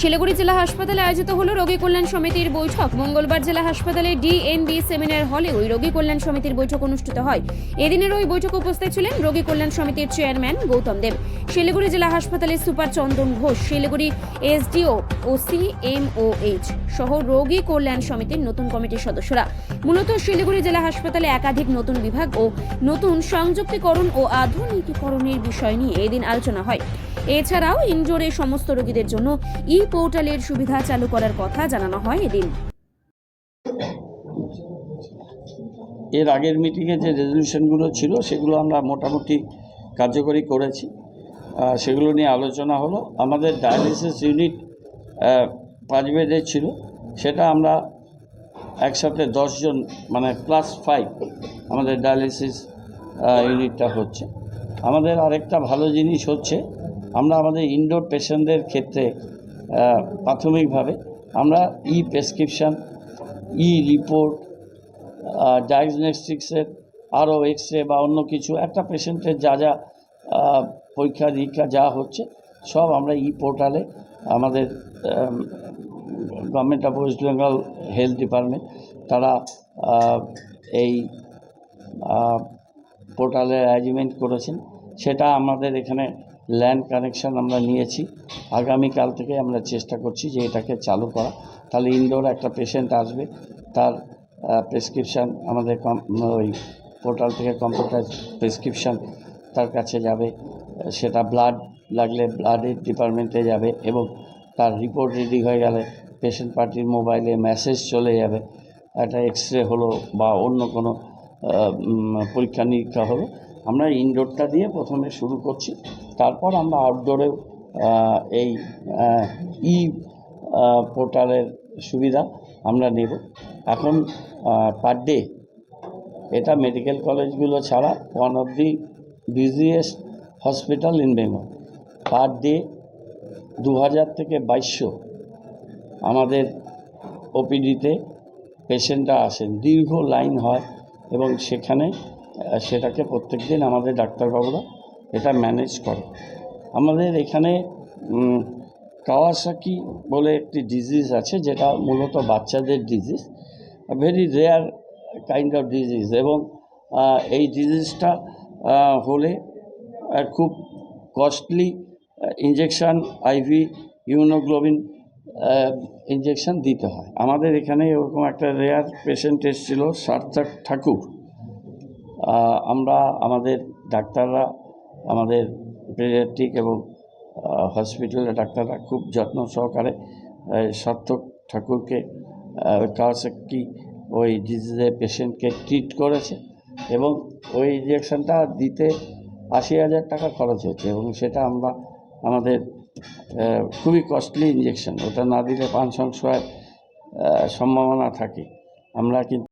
শিলিগুড়ি জেলা হাসপাতালে আয়োজিত হলো রোগী কল্যাণ সমিতির বৈঠক। মঙ্গলবার জেলা হাসপাতালে ডিএনবি সেমিনার হলে ওই রোগী কল্যাণ সমিতির বৈঠক অনুষ্ঠিত হয়। এদিনের ওই বৈঠকে উপস্থিত ছিলেন রোগী কল্যাণ সমিতির চেয়ারম্যান গৌতম দেব। শিলিগুড়ি জেলা হাসপাতালের সুপার চন্দন ঘোষ। শিলিগুড়ি এসডিও ও সিএমওএইচ সহ রোগী কল্যাণ সমিতির নতুন কমিটির সদস্যরা। মূলত শিলিগুড়ি জেলা হাসপাতালে একাধিক নতুন বিভাগ ও নতুন সংযুক্তিকরণ ও আধুনিকীকরণের বিষয় নিয়ে এদিন আলোচনা হয়। এছাড়াও ইনজোরে সমস্ত রোগীদের জন্য ই পোর্টালের সুবিধা চালু করার কথা জানানো হয় এদিন। এর আগের মিটিংয়ে যে রেজলিউশনগুলো ছিল, সেগুলো আমরা মোটামুটি কার্যকরী করেছি। সেগুলো নিয়ে আলোচনা হলো। আমাদের ডায়ালিসিস ইউনিট পাঁচ বেডের ছিল। সেটা আমরা একসাথে দশজন মানে ক্লাস ফাইভ আমাদের ডায়ালিসিস ইউনিটটা হচ্ছে। আমাদের আরেকটা ভালো জিনিস হচ্ছে, আমরা আমাদের ইনডোর পেশেন্টদের ক্ষেত্রে প্রাথমিকভাবে আমরা ই প্রেসক্রিপশান ই রিপোর্ট ডায়াগনস্টিক্সের আরও এক্স রে বা অন্য কিছু, একটা পেশেন্টের যা যা পরীক্ষা নিরীক্ষা যা হচ্ছে, সব আমরা ই পোর্টালে আমাদের government of West Bengal health department তারা এই পোর্টালে অ্যারেঞ্জমেন্ট করেছেন। সেটা আমাদের এখানে ল্যান্ড কানেকশন আমরা নিয়েছি। আগামীকাল থেকে আমরা চেষ্টা করছি যে এটাকে চালু করা। তাহলে ইনডোর একটা পেশেন্ট আসবে, তার প্রেসক্রিপশান আমাদের ওই পোর্টাল থেকে কম্পিউটার প্রেসক্রিপশান তার কাছে যাবে। সেটা ব্লাড লাগলে ব্লাডের ডিপার্টমেন্টে যাবে এবং তার রিপোর্ট রেডি হয়ে গেলে পেশেন্ট পার্টির মোবাইলে মেসেজ চলে যাবে। একটা এক্স রে হলো বা অন্য কোনো পরীক্ষা নিরীক্ষা হলো। আমরা ইনডোরটা দিয়ে প্রথমে শুরু করছি। তারপর আমরা আউটডোরেও এই ই পোর্টালের সুবিধা আমরা নেব। এখন পার ডে এটা মেডিকেল কলেজগুলো ছাড়া one of the biggest hospital in Bengal per day দু হাজার থেকে বাইশশো আমাদের ওপিডিতে পেশেন্টরা আসেন। দীর্ঘ লাইন হয় এবং সেখানে সেটাকে প্রত্যেক দিন আমাদের ডাক্তারবাবুরা এটা ম্যানেজ করে। আমাদের এখানে কাওয়াসাকি বলে একটি ডিজিজ আছে যেটা মূলত বাচ্চাদের disease very rare kind of disease এবং এই ডিজিজটা হলে খুব costly injection IV immunoglobulin injection দিতে হয়। আমাদের এখানে এরকম একটা রেয়ার পেশেন্ট এসেছিল, সার্থক ঠাকুর। আমরা আমাদের ডাক্তাররা, আমাদের পেডিয়াট্রিক এবং হসপিটালের ডাক্তাররা খুব যত্ন সহকারে সার্থক ঠাকুরকে কাওয়াসাকি ওই ডিজিজের পেশেন্টকে ট্রিট করেছে এবং ওই ইঞ্জেকশনটা দিতে আশি হাজার টাকা খরচ হয়েছে এবং সেটা আমরা আমাদের খুবই কস্টলি ইঞ্জেকশন ওটা না দিলে পান সংশয়ের সম্ভাবনা থাকে। আমরা কিন্তু